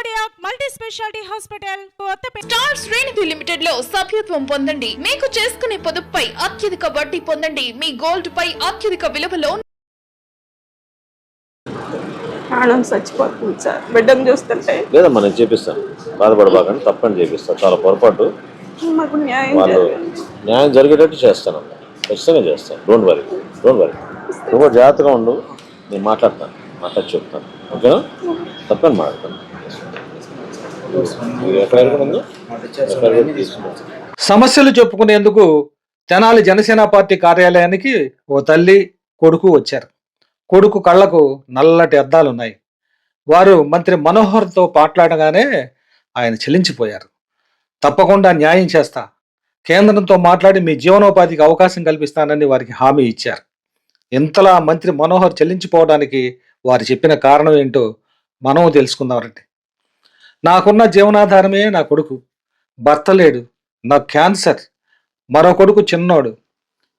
Cardiac multi speciality hospital Kothapeta star శ్రేణిధి లిమిటెడ్లో సభ్యత్వం పొందండి. మీకు చేసుకునే పొదుపుపై అత్యధిక వడ్డీ పొందండి. మీ గోల్డ్ పై అత్యధిక విలువలో ప్రాణం చచ్చిపోతుంది సార్. బిడ్డను చూస్తుంటే లేదమ్మా నేను చేపిస్తాను బాధపడబాకండి తప్పని చేపిస్తాను చాలా పొరపాటు. మాకు న్యాయం వాళ్ళు న్యాయం జరిగేటట్టు చేస్తానమ్మా. ఖచ్చితంగా చేస్తాను. డోంట్ వరీ డోంట్ వరీ నువ్వు జాగ్రత్తగా ఉండు. నేను మాట్లాడతాను. మాట్లాడి చెప్తాను. ఓకేనా? తప్పని మాట్లాడతాను మీరు ఎక్కడ ఉందో ఎక్కడ తీసుకున్నాను సమస్యలు చెప్పుకునేందుకు తెనాలి జనసేన పార్టీ కార్యాలయానికి ఓ తల్లి కొడుకు వచ్చారు. కొడుకు కళ్ళకు నల్లటి అద్దాలున్నాయి. వారు మంత్రి మనోహర్తో మాట్లాడగానే ఆయన చెల్లించిపోయారు. తప్పకుండా న్యాయం చేస్తా. కేంద్రంతో మాట్లాడి మీ జీవనోపాధికి అవకాశం కల్పిస్తానని వారికి హామీ ఇచ్చారు. ఇంతలా మంత్రి మనోహర్ చెల్లించిపోవడానికి వారు చెప్పిన కారణం ఏంటో మనం తెలుసుకుందామండి నాకున్న జీవనాధారమే నా కొడుకు. భర్త లేడు. నాకు క్యాన్సర్. మరో కొడుకు చిన్నోడు.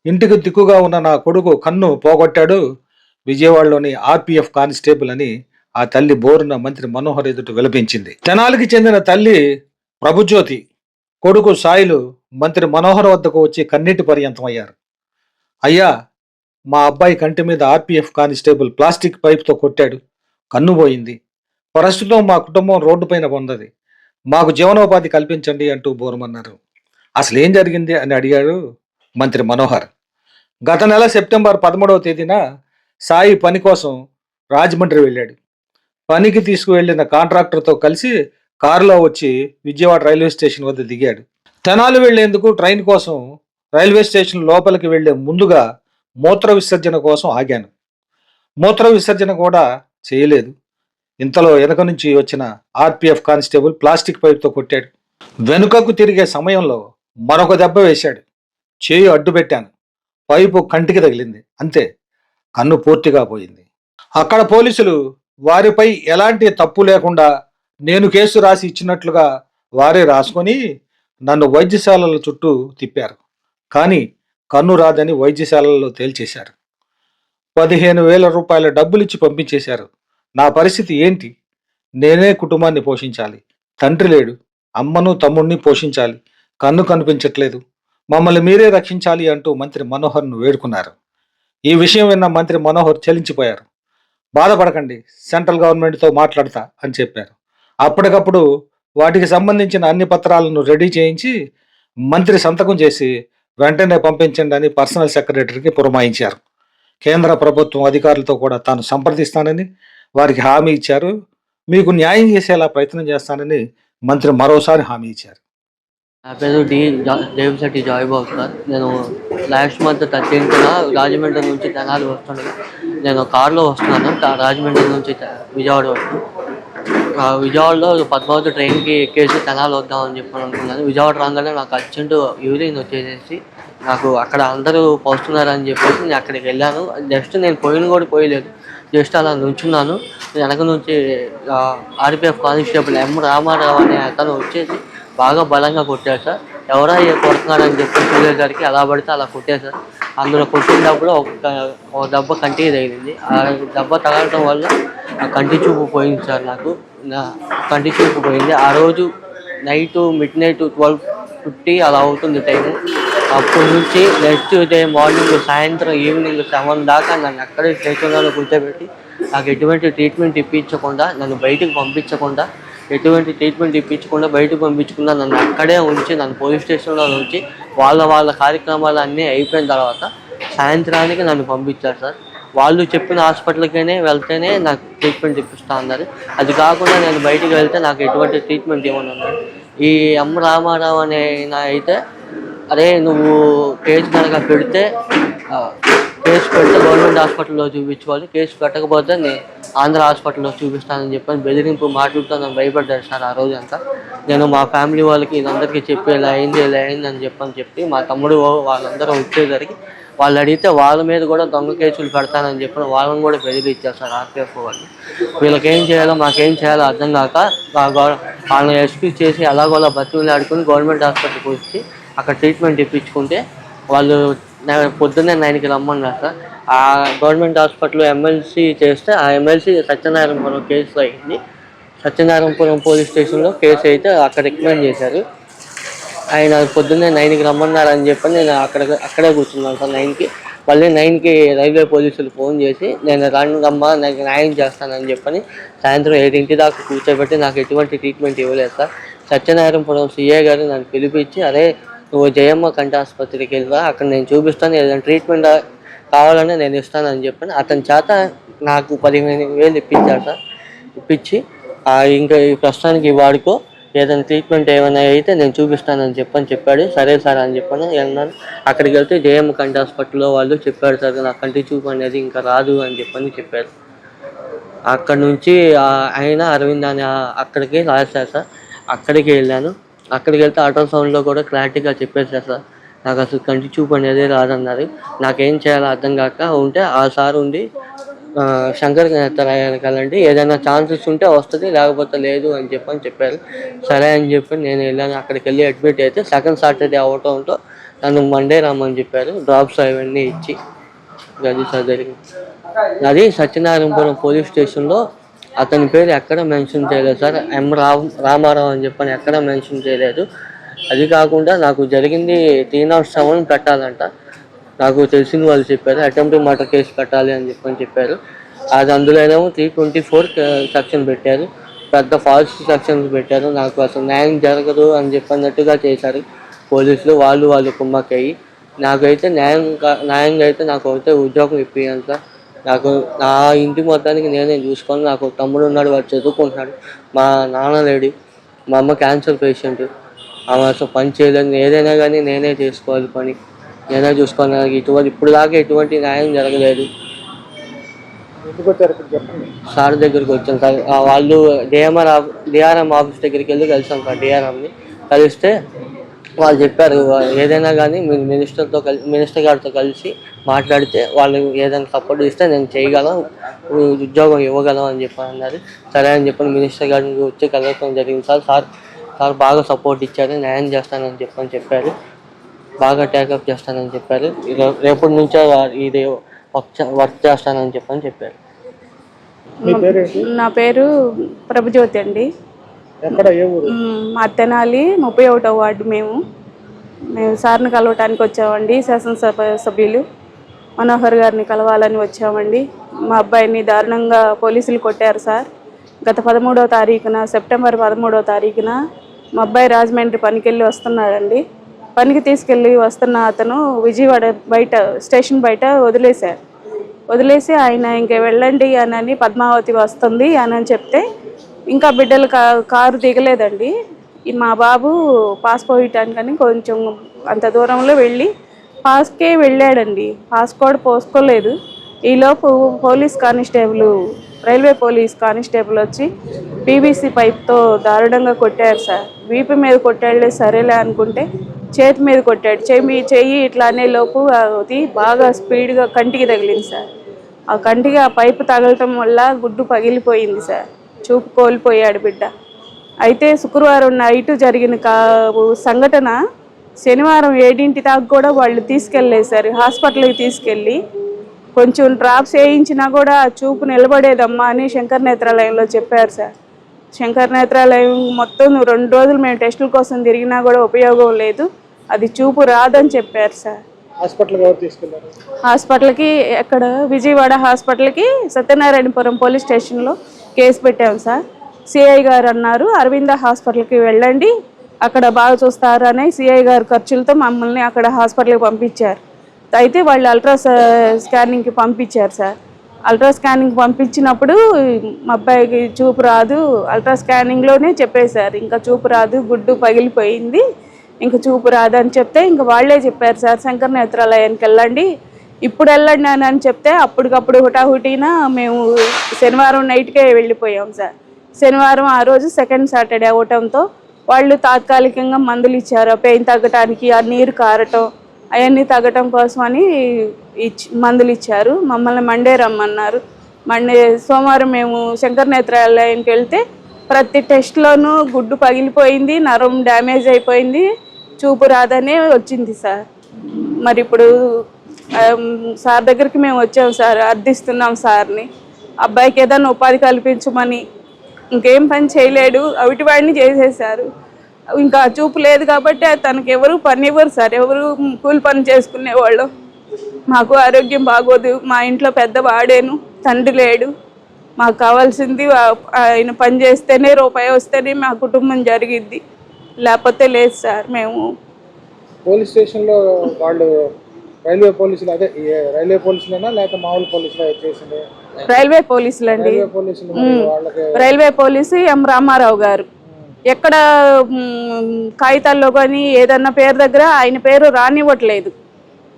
ఇంటికి దిక్కుగా ఉన్న నా కొడుకు కన్ను పోగొట్టాడు. విజయవాడలోని ఆర్పిఎఫ్ కానిస్టేబుల్ అని ఆ తల్లి బోరున మంత్రి మనోహర్ ఎదుట విలపించింది. తెనాలికి చెందిన తల్లి ప్రభుజ్యోతి. కొడుకు సాయిలు మంత్రి మనోహర్ వద్దకు వచ్చి కన్నీటి పర్యంతం అయ్యారు. అయ్యా మా అబ్బాయి కంటి మీద ఆర్పిఎఫ్ కానిస్టేబుల్ ప్లాస్టిక్ పైప్తో కొట్టాడు. కన్ను పోయింది. ప్రస్తుతం మా కుటుంబం రోడ్డు పైన ఉన్నది. మాకు జీవనోపాధి కల్పించండి అంటూ బోరమన్నారు. అసలు ఏం జరిగింది అని అడిగాడు మంత్రి మనోహర్. గత నెల సెప్టెంబర్ పదమూడవ తేదీన సాయి పని కోసం రాజమండ్రి వెళ్ళాడు. పనికి తీసుకువెళ్ళిన కాంట్రాక్టర్తో కలిసి కారులో వచ్చి విజయవాడ రైల్వే స్టేషన్ వద్ద దిగాడు. తెనాలి వెళ్ళేందుకు ట్రైన్ కోసం రైల్వే స్టేషన్ లోపలికి వెళ్ళే ముందుగా మూత్ర విసర్జన కోసం ఆగాను. మూత్ర విసర్జన కూడా చేయలేదు. ఇంతలో వెనక నుంచి వచ్చిన ఆర్పిఎఫ్ కానిస్టేబుల్ ప్లాస్టిక్ పైప్తో కొట్టాడు. వెనుకకు తిరిగే సమయంలో మరొక దెబ్బ వేశాడు. చేయి అడ్డుపెట్టాను పైపు కంటికి తగిలింది. అంతే. కన్ను పూర్తిగా పోయింది. అక్కడ పోలీసులు వారిపై ఎలాంటి తప్పు లేకుండా నేను కేసు రాసి ఇచ్చినట్లుగా వారే రాసుకొని నన్ను వైద్యశాలల చుట్టూ తిప్పారు. కానీ కన్ను రాదని వైద్యశాలల్లో తేల్చేశారు. పదిహేను వేల రూపాయల డబ్బులిచ్చి పంపించేశారు. నా పరిస్థితి ఏంటి? నేనే కుటుంబాన్ని పోషించాలి. తండ్రి లేడు. అమ్మను తమ్ముణ్ణి పోషించాలి. కన్ను కనిపించట్లేదు. మమ్మల్ని మీరే రక్షించాలి అంటూ మంత్రి మనోహర్ను వేడుకున్నారు. ఈ విషయం విన్న మంత్రి మనోహర్ చెలించిపోయారు. బాధపడకండి. సెంట్రల్ గవర్నమెంట్తో మాట్లాడతా అని చెప్పారు. అప్పటికప్పుడు వాటికి సంబంధించిన అన్ని పత్రాలను రెడీ చేయించి మంత్రి సంతకం చేసి వెంటనే పంపించండి అని పర్సనల్ సెక్రటరీకి పురమాయించారు. కేంద్ర ప్రభుత్వం అధికారులతో కూడా తాను సంప్రదిస్తానని వారికి హామీ ఇచ్చారు. మీకు న్యాయం చేసేలా ప్రయత్నం చేస్తానని మంత్రి మరోసారి హామీ ఇచ్చారు. నా పేరు డి దేవిశెట్టి జాయిబాబు సార్ నేను లాస్ట్ మంత్ థర్టీన్త్న రాజమండ్రి నుంచి తెనాలి వస్తుండగా నేను కార్లో వస్తున్నాను. రాజమండ్రి నుంచి విజయవాడ వస్తున్నాను. విజయవాడలో పద్మావతి ట్రైన్కి ఎక్కేసి తెనాలి వద్దామని చెప్పి అనుకున్నాను. విజయవాడ రాగానే నాకు అర్జెంటు యూరిన్ వచ్చేసేసి నాకు అక్కడ అందరూ పోస్తున్నారని చెప్పేసి నేను అక్కడికి వెళ్ళాను. జస్ట్ నేను పోయిన కూడా పోయలేదు. జస్ట్ అలా నుంచున్నాను. వెనక నుంచి ఆర్పిఎఫ్ కానిస్టేబుల్ ఎం రామారావు అనే అతను వచ్చేసి బాగా బలంగా కొట్టారు సార్. ఎవరా ఏ కొడుతున్నారని చెప్పి చూసేసరికి అలా పడితే అలా కొట్టేశారు. అందులో కొట్టినప్పుడు ఒక ఒక దెబ్బ కంటికి తగిలింది. ఆ దెబ్బ తగలటం వల్ల ఆ కంటి చూపు పోయింది సార్ నాకు. నా కంటి చూపు పోయింది. ఆ రోజు night midnight twelve fifty అలా అవుతుంది టైం అప్పటి నుంచి నెక్స్ట్ డే మార్నింగ్ సాయంత్రం ఈవినింగ్ సెవెన్ దాకా నన్ను అక్కడే స్టేషన్లో కూర్చోబెట్టి నాకు ఎటువంటి ట్రీట్మెంట్ ఇప్పించకుండా నన్ను బయటకు పంపించకుండా ఎటువంటి ట్రీట్మెంట్ ఇప్పించకుండా బయటకు పంపించకుండా నన్ను అక్కడే ఉంచి నన్ను పోలీస్ స్టేషన్లో ఉంచి వాళ్ళ వాళ్ళ కార్యక్రమాలు అన్నీ అయిపోయిన తర్వాత సాయంత్రానికి నన్ను పంపించారు సార్. వాళ్ళు చెప్పిన హాస్పిటల్కైనా వెళ్తేనే నాకు ట్రీట్మెంట్ ఇప్పిస్తా అన్నారు. అది కాకుండా నేను బయటికి వెళ్తే నాకు ఎటువంటి ట్రీట్మెంట్ ఇవ్వనున్నారు ఈ ఎం రామారావు అనే అయితే అరే నువ్వు కేసు కనుక పెడితే కేసు పెడితే గవర్నమెంట్ హాస్పిటల్లో చూపించుకోవాలి. కేసు పెట్టకపోతే నేను ఆంధ్ర హాస్పిటల్లో చూపిస్తానని చెప్పని బెదిరింపు మాటలతో నన్ను భయపడ్డారు సార్ ఆ రోజు అంతా నేను మా ఫ్యామిలీ వాళ్ళకి ఇదందరికీ చెప్పి ఇలా అయింది ఇలా అయింది అని చెప్పని చెప్పి మా తమ్ముడు వాళ్ళందరూ వచ్చేసరికి వాళ్ళు అడిగితే వాళ్ళ మీద కూడా దొంగ కేసులు పెడతానని చెప్పిన వాళ్ళని కూడా బెదిరించారు సార్ ఆర్పిఎఫ్ వాళ్ళు వీళ్ళకి ఏం చేయాలో మాకేం చేయాలో అర్థం కాక వాళ్ళని ఎక్స్క్యూజ్ చేసి ఎలాగోలా బతిమీలు ఆడుకుని గవర్నమెంట్ హాస్పిటల్కి వచ్చి అక్కడ ట్రీట్మెంట్ ఇప్పించుకుంటే వాళ్ళు పొద్దున్నే నైన్కి రమ్మన్నారు సార్ ఆ గవర్నమెంట్ హాస్పిటల్లో ఎమ్మెల్సీ చేస్తే ఆ ఎమ్మెల్సీ సత్యనారాయణపురం కేసులో అయింది. సత్యనారాయణపురం పోలీస్ స్టేషన్లో కేసు అయితే అక్కడ రికమెండ్ చేశారు. ఆయన పొద్దున్నే నైన్కి రమ్మన్నారని చెప్పి నేను అక్కడ అక్కడే కూర్చున్నాను సార్ నైన్కి. మళ్ళీ నైన్కి రైల్వే పోలీసులు ఫోన్ చేసి నేను రాను రమ్మా నాకు న్యాయం చేస్తానని చెప్పని సాయంత్రం ఏడింటి దాకా కూర్చోబెట్టి నాకు ఎటువంటి ట్రీట్మెంట్ ఇవ్వలేదు సార్. సత్యనారాయణపురం సీఏ గారు నన్ను పిలిపించి అరే నువ్వు జయమ్మ కంటి ఆసుపత్రికి వెళ్ళిరా అక్కడ నేను చూపిస్తాను ఏదైనా ట్రీట్మెంట్ కావాలంటే నేను ఇస్తానని చెప్పాను. అతని చేత నాకు పదిహేను వేలు ఇప్పించాడు సార్ ఇప్పించి ఇంకా ఈ ప్రస్తుతానికి వాడుకో ఏదైనా ట్రీట్మెంట్ ఏమైనా అయితే నేను చూపిస్తానని చెప్పని చెప్పాడు. సరే సార్ అని చెప్పాను. వెళ్ళాను అక్కడికి వెళ్తే జేఎం కంటి హాస్పిటల్లో వాళ్ళు చెప్పారు సార్ నా కంటి చూపు అనేది ఇంకా రాదు అని చెప్పని చెప్పారు. అక్కడ నుంచి ఆయన అరవింద్ అని అక్కడికి రాశారు సార్. అక్కడికి వెళ్ళాను. అక్కడికి వెళ్తే అల్ట్రాసౌండ్లో కూడా క్లారిటీగా చెప్పేసారు సార్ నాకు అసలు కంటి చూపు అనేది రాదన్నారు. నాకేం చేయాలో అర్థం కాక ఉంటే ఆ సార్ ఉండి శంకర్ రాయాలండి ఏదైనా ఛాన్సెస్ ఉంటే వస్తుంది లేకపోతే లేదు అని చెప్పని చెప్పారు. సరే అని చెప్పి నేను వెళ్ళాను. అక్కడికి వెళ్ళి అడ్మిట్ అయితే సెకండ్ సాటర్డే అవటంతో నన్ను మండే రమ్మని చెప్పారు. డ్రాప్స్ అవన్నీ ఇచ్చి అది సార్ జరిగింది అది సత్యనారాయణపురం పోలీస్ స్టేషన్లో అతని పేరు ఎక్కడ మెన్షన్ చేయలేదు సార్. ఎం రామ్ రామారావు అని చెప్పని ఎక్కడ మెన్షన్ చేయలేదు. అది కాకుండా నాకు జరిగింది త్రీ నాట్ సెవెన్ పెట్టాలంట. నాకు తెలిసిన వాళ్ళు చెప్పారు అటెంప్ట్ మర్డర్ కేసు పెట్టాలి అని చెప్పని చెప్పారు. అది అందులోనేమో త్రీ ట్వంటీ ఫోర్ సెక్షన్ పెట్టారు. పెద్ద ఫాల్స్ సెక్షన్స్ పెట్టారు. నాకు అసలు న్యాయం జరగదు అని చెప్పినట్టుగా చేశారు పోలీసులు. వాళ్ళు వాళ్ళు కుమ్మక్కయ్యి. నాకైతే న్యాయం కా- న్యాయంగా అయితే నాకు అయితే ఉద్యోగం ఇప్పించాలి సార్. నాకు నా ఇంటి మొత్తానికి నేనే చూసుకొని నాకు తమ్ముడు ఉన్నాడు వాడు చదువుకుంటున్నాడు. మా నాన్న లేడి మా అమ్మ క్యాన్సర్ పేషెంట్ ఆమె అసలు పని చేయలేదు. ఏదైనా కానీ నేనే చేసుకోవాలి పని. నేనే చూసుకోవాలి నాకు ఇటువంటి ఇప్పుడు దాకా ఎటువంటి న్యాయం జరగలేదు. సార్ దగ్గరికి వచ్చాను సార్ వాళ్ళు డిఎంఆర్ డిఆర్ఎం ఆఫీస్ దగ్గరికి వెళ్ళి కలిసాం సార్ డిఆర్ఎంని కలిస్తే వాళ్ళు చెప్పారు ఏదైనా కానీ మీరు మినిస్టర్తో కలిసి మినిస్టర్ గారితో కలిసి మాట్లాడితే వాళ్ళు ఏదైనా సపోర్ట్ ఇస్తే నేను చేయగలం ఉద్యోగం ఇవ్వగలం అని చెప్పి అన్నారు సరే అని చెప్పి మినిస్టర్ గారిని వచ్చి కలవడం జరిగింది. సార్ సార్ సార్ బాగా సపోర్ట్ ఇచ్చారు న్యాయం చేస్తానని చెప్పని చెప్పారు. బాగా టేకప్ చేస్తానని చెప్పారు. రేపటి నుంచే ఇది వర్క్ వర్క్ చేస్తానని చెప్పని చెప్పారు. నా పేరు ప్రభుజ్యోతి అండి. మా తెనాలి ముప్పై ఒకటో వార్డు మేము. మేము సార్ని కలవటానికి వచ్చామండి శాసనసభ సభ్యులు మనోహర్ గారిని కలవాలని వచ్చామండి. మా అబ్బాయిని దారుణంగా పోలీసులు కొట్టారు సార్. గత పదమూడవ తారీఖున సెప్టెంబర్ పదమూడవ తారీఖున మా అబ్బాయి రాజమండ్రి పనికి వెళ్ళి వస్తున్నాడండి. పనికి తీసుకెళ్ళి వస్తున్న అతను విజయవాడ బయట స్టేషన్ బయట వదిలేశారు. వదిలేసి ఆయన ఇంక వెళ్ళండి అని అని పద్మావతి వస్తుంది అని అని చెప్తే ఇంకా బిడ్డలు కారు దిగలేదండి. మా బాబు పాస్ పోయటానికని కొంచెం అంత దూరంలో వెళ్ళి పాస్కే వెళ్ళాడండి. పాస్ కూడా పోసుకోలేదు. ఈలోపు police constable railway police constable PVC PVC పైప్తో దారుణంగా కొట్టారు సార్. వీపు మీద కొట్టాడులే సరేలే అనుకుంటే చేతి మీద కొట్టాడు. చెయ్యి చెయ్యి ఇట్లా అనే లోపు అది బాగా స్పీడ్గా కంటికి తగిలింది సార్. ఆ కంటికి ఆ పైపు తగలటం వల్ల గుడ్డు పగిలిపోయింది సార్. చూపు కోల్పోయాడు బిడ్డ. అయితే శుక్రవారం నైట్ జరిగిన కా సంఘటన శనివారం ఏడింటి దాకా కూడా వాళ్ళు తీసుకెళ్ళేశారు. హాస్పిటల్కి తీసుకెళ్ళి కొంచెం డ్రాప్స్ వేయించినా కూడా చూపు నిలబడేదమ్మా అని శంకర్ నేత్రాలయంలో చెప్పారు సార్. శంకర్ నేత్రాలయం మొత్తం రెండు రోజులు మేము టెస్టుల కోసం తిరిగినా కూడా ఉపయోగం లేదు. అది చూపు రాదని చెప్పారు సార్. హాస్పిటల్కి ఎక్కడ? విజయవాడ హాస్పిటల్కి సత్యనారాయణపురం పోలీస్ స్టేషన్లో కేసు పెట్టాం సార్. సిఐ గారు అన్నారు అరవింద హాస్పిటల్కి వెళ్ళండి అక్కడ బాగా చూస్తారని సిఐ గారు ఖర్చులతో మమ్మల్ని అక్కడ హాస్పిటల్కి పంపించారు. అయితే వాళ్ళు అల్ట్రా స్కానింగ్కి పంపించారు సార్. అల్ట్రా స్కానింగ్ పంపించినప్పుడు మా అబ్బాయికి చూపు రాదు అల్ట్రా స్కానింగ్లోనే చెప్పేశారు. ఇంకా చూపు రాదు గుడ్డు పగిలిపోయింది ఇంకా చూపు రాదని చెప్తే ఇంకా వాళ్ళే చెప్పారు సార్ శంకర్ నేత్రాలయానికి వెళ్ళండి ఇప్పుడు వెళ్ళండి అని అని చెప్తే అప్పటికప్పుడు హుటాహుటీన మేము శనివారం నైట్కే వెళ్ళిపోయాం సార్. శనివారం ఆ రోజు సెకండ్ సాటర్డే అవటంతో వాళ్ళు తాత్కాలికంగా మందులు ఇచ్చారు. ఆ పెయిన్ తగ్గటానికి ఆ నీరు కారటం అవన్నీ తగ్గటం కోసమని ఇచ్చి మందులు ఇచ్చారు. మమ్మల్ని మండే రమ్మన్నారు. మండే సోమవారం మేము శంకర్ నేత్రాలయానికి వెళ్తే ప్రతి టెస్ట్లోనూ గుడ్డు పగిలిపోయింది నరం డ్యామేజ్ అయిపోయింది చూపు రాదనే వచ్చింది సార్. మరి ఇప్పుడు సార్ దగ్గరికి మేము వచ్చాము సార్ అర్థిస్తున్నాం సార్ని. అబ్బాయికి ఏదైనా ఉపాధి కల్పించమని. ఇంకేం పని చేయలేడు అవిటి వాడిని చేసేసారు ఇంకా చూపు లేదు కాబట్టి తనకి ఎవరు పని ఇవ్వరు సార్ ఎవరు కూలి పని చేసుకునేవాళ్ళు మాకు ఆరోగ్యం బాగోదు మా ఇంట్లో పెద్ద వాడేను తండ్రి లేడు. మాకు కావాల్సింది ఆయన పని చేస్తేనే రూపాయి వస్తేనే మా కుటుంబం జరిగిద్ది. లేకపోతే లేదు సార్ మేము పోలీస్ స్టేషన్లో వాళ్ళు రైల్వే పోలీసులు అదే రైల్వే పోలీసులేనా లేకపోతే మామూలు పోలీసులు చేసింది? రైల్వే పోలీసులు అండి రైల్వే పోలీసు ఎం రామారావు గారు. ఎక్కడ కాగితాల్లో కానీ ఏదన్నా పేరు దగ్గర ఆయన పేరు రానివ్వట్లేదు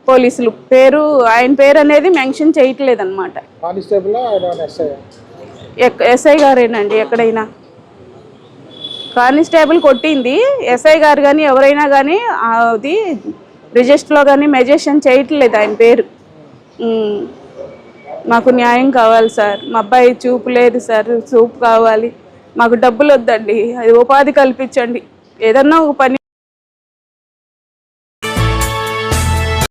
పోలీసులు. పేరు ఆయన పేరు అనేది మెన్షన్ చేయట్లేదు అనమాట ఎస్ఐ? గారేనండి ఎక్కడైనా. కానిస్టేబుల్ కొట్టింది ఎస్ఐ గారు కానీ ఎవరైనా కానీ అది రిజిస్టర్లో కానీ మెజెషన్ చేయట్లేదు ఆయన పేరు. మాకు న్యాయం కావాలి సార్. మా అబ్బాయి చూపు లేదు సార్. చూపు కావాలి. మాకు డబ్బులు వద్దండి. అది ఉపాధి కల్పించండి. ఏదన్నా ఒక పని